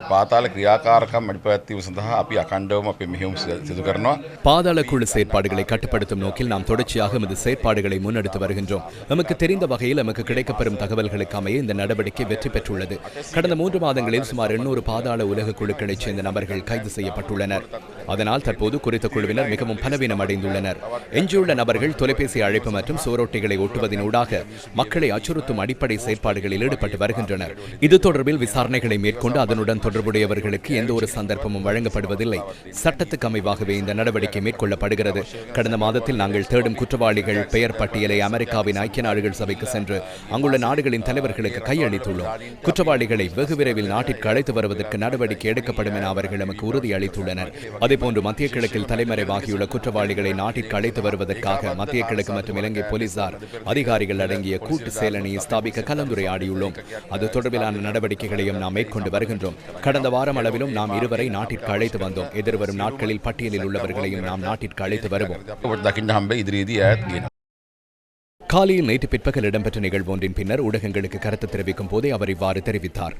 පාතාල ක්‍රියාකාරකම් අඩිපැත්වීම සඳහා අපි අකණ්ඩවම අපි මෙහෙුම් සිදු කරනවා. பாதாள குழு செயற்பாடுகளை கட்டுப்படுத்தும் நோக்கில் நாம் தொடர்ச்சியாக எமது செயற்பாடுகளை முன்னெடுத்து வருகின்றோம் நமக்கு தெரிந்த வகையில் நமக்கு கிடைக்கப்பெறும் தகவல்களுக்கு அமைய இந்த நடவடிக்கை வெற்றி பெற்றுள்ளது கடந்த மூன்று மாதங்களில் சுமார் எண்ணூறு பாதாள உலக குழுக்களைச் சேர்ந்த நபர்கள் கைது செய்யப்பட்டுள்ளனர் அதனால் தற்போது குறித்த குழுவினர் மிகவும் பலவீனம் அடைந்துள்ளனர் எஞ்சியுள்ள நபர்கள் தொலைபேசி அழைப்பு மற்றும் சுவரொட்டிகளை ஒட்டுவதனூடாக மக்களை அச்சுறுத்தும் அடிப்படை செயற்பாடுகளில் ஈடுபட்டு வருகின்றனர் இது தொடர்பில் விசாரணைகளை மேற்கொண்டு அதனுடன் தொடர்புடையவர்களுக்கு எந்த ஒரு சந்தர்ப்பமும் வழங்கப்படுவதில்லை. சட்டத்துக்கு அமைவாகவே இந்த நடவடிக்கை மேற்கொள்ளப்படுகிறது. கடந்த மாதத்தில் நாங்கள் தேடும் குற்றவாளிகள் பெயர் பட்டியலை அமெரிக்காவின் ஐக்கிய நாடுகள் சபைக்கு சென்று அங்குள்ள நாடுகளின் தலைவர்களுக்கு கையளித்துள்ளோம். குற்றவாளிகளை வெகு விரைவில் நாட்டிற்கு அழைத்து வருவதற்கு நடவடிக்கை எடுக்கப்படும் என அவர்கள் நமக்கு உறுதி அளித்துள்ளனர். அதேபோன்று மத்திய கிழக்கில் தலைமறைவாகியுள்ள குற்றவாளிகளை நாட்டிற்கு அழைத்து வருவதற்காக மத்திய கிழக்கு மற்றும் இலங்கை போலீசார் அதிகாரிகள் அடங்கிய கூட்டு செயலணியை ஸ்தாபிக்க கலந்துரையாடியுள்ளோம். அது தொடர்பிலான நடவடிக்கைகளையும் நாம் மேற்கொண்டு வருகின்றோம். கடந்த வாரம் அளவிலும் நாம் இருவரை நாட்டிற்கு அழைத்து வந்தோம். எதிர்வரும் நாட்களில் பட்டியலில் உள்ளவர்களையும் நாம் நாட்டிற்கு அழைத்து வருவோம். காலையில் நேற்று பிற்பகல் இடம்பெற்ற நிகழ்வு ஒன்றின் பின்னர் ஊடகங்களுக்கு கருத்து தெரிவிக்கும் போதே அவர் இவ்வாறு தெரிவித்தார்.